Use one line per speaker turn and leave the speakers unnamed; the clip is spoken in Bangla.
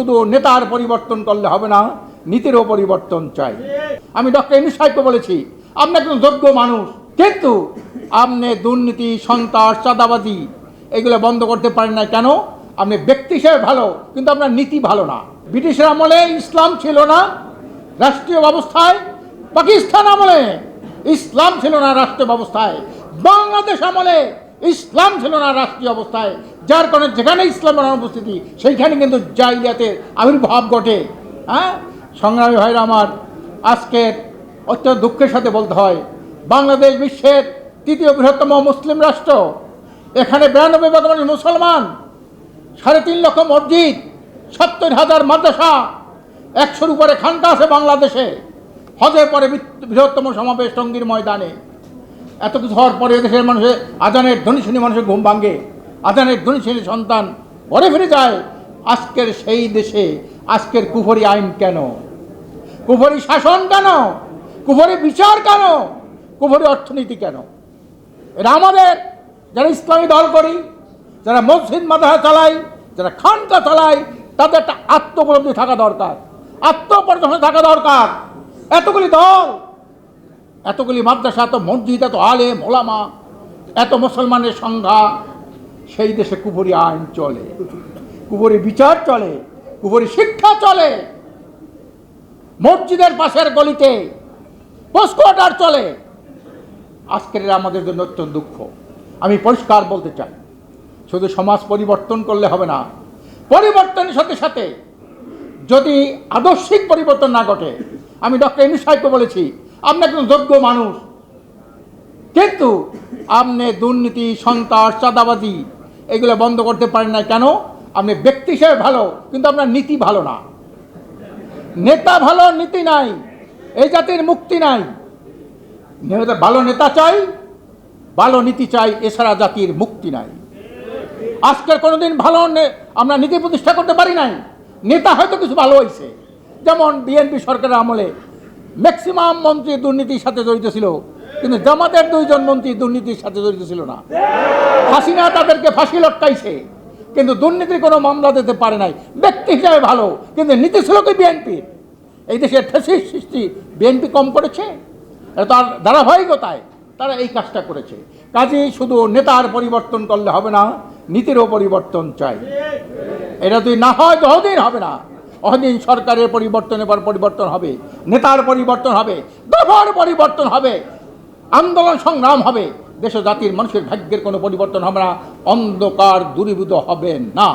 শুধু নেতার পরিবর্তন করলে হবে না, নীতিরও পরিবর্তন চাই। আমি ডক্টর এমি সাহেবকে বলেছি, আপনি একজন যোগ্য মানুষ, কিন্তু আপনি দুর্নীতি, সন্ত্রাস, চাঁদাবাজি, এগুলো বন্ধ করতে পারেন না কেন? আপনি ব্যক্তি হিসেবে ভালো, কিন্তু আপনার নীতি ভালো না। ব্রিটিশের আমলে ইসলাম ছিল না রাষ্ট্রীয় ব্যবস্থায়, পাকিস্তান আমলে ইসলাম ছিল না রাষ্ট্রীয় ব্যবস্থায়। বাংলাদেশ আমলে ইসলাম ছিল না রাষ্ট্রীয় অবস্থায়, যার কারণে যেখানে ইসলামের অনুপস্থিতি, সেইখানে কিন্তু জাইলিয়াতের আবির্ভাব ঘটে। হ্যাঁ? সংগ্রামী ভাইরা আমার আজকের অত্যন্ত দুঃখের সাথে বলতে হয়, বাংলাদেশ বিশ্বের তৃতীয় বৃহত্তম মুসলিম রাষ্ট্র। এখানে বিরানব্বই ভাগ মানুষ মুসলমান, সাড়ে তিন লক্ষ মসজিদ, সত্তর হাজার মাদ্রাসা, একশোর উপরে খানকা আছে বাংলাদেশে। হজের পরে বৃহত্তম সমাবেশ টঙ্গীর ময়দানে। এত কিছু হওয়ার পরে দেশের মানুষের আজানের ধ্বনি শুনে মানুষের ঘুম ভাঙে, আজানের ধ্বনি শুনে সন্তান ঘরে ফিরে যায়। আজকের সেই দেশে, আজকের কুফরি আইন কেন? কুফরি শাসন কেন? কুফরি বিচার কেন? কুফরি অর্থনীতি কেন? এটা আমাদের, যারা ইসলামী দল করি, যারা মসজিদ মাদ্রাসা চালাই, যারা খানকা চালাই, তাদের একটা আত্মপলব্ধি থাকা দরকার। আত্মপর্যন্ত থাকা দরকার। এতগুলি দল এতগুলি মাদ্রাসা এত মসজিদ, এত আলে মোলামা এত মুসলমানের সংখ্যা, সেই দেশে কুপুরি আইন চলে। কুপুরি বিচার চলে কুপুরি শিক্ষা চলে। মসজিদের পাশের গলিতে পোস্টকোয়ার্টার চলে। আজকের আমাদের জন্য অত্যন্ত দুঃখ। আমি পরিষ্কার বলতে চাই, শুধু সমাজ পরিবর্তন করলে হবে না, পরিবর্তনের সাথে সাথে যদি আদর্শিক পরিবর্তন না ঘটে, আমি ডক্টর এমি সাহেবকে বলেছি আপনি একজন যোগ্য মানুষ। কিন্তু আপনি দুর্নীতি, সন্ত্রাস, চাঁদাবাজি এগুলো বন্ধ করতে পারেন না কেন? আপনি ব্যক্তি হিসেবে ভালো, কিন্তু আপনার নীতি ভালো না। নেতা ভালো নীতি নাই, এই জাতির মুক্তি নাই। ভালো নেতা চাই, ভালো নীতি চাই, এছাড়া জাতির মুক্তি নাই। আজকের কোনোদিন ভালো আমরা নীতি প্রতিষ্ঠা করতে পারি নাই। নেতা হয়তো কিছু ভালো হয়েছে যেমন বিএনপি সরকারের আমলে ম্যাক্সিমাম মন্ত্রী দুর্নীতির সাথে জড়িত ছিল, কিন্তু জামাতের দুইজন মন্ত্রী দুর্নীতির সাথে জড়িত ছিল না। হাসিনা তাদেরকে ফাঁসি লটকাইছে, কিন্তু দুর্নীতির কোনো মামলা দিতে পারে নাই। ব্যক্তি হিসাবে ভালো, কিন্তু নীতি ছিল কি বিএনপির এই দেশের ঠেসির সৃষ্টি বিএনপি কম করেছে তার ধারাবাহিকতায় তারা এই কাজটা করেছে। কাজেই শুধু নেতার পরিবর্তন করলে হবে না, নীতিরও পরিবর্তন চাই। এটা যদি না হয় ততদিন হবে না। অহদিন সরকারের পরিবর্তনের পর পরিবর্তন হবে, নেতার পরিবর্তন হবে, দফার পরিবর্তন হবে, আন্দোলন সংগ্রাম হবে দেশ জাতির মানুষের ভাগ্যের কোনো পরিবর্তন না অন্ধকার দূরীভূত হবে না।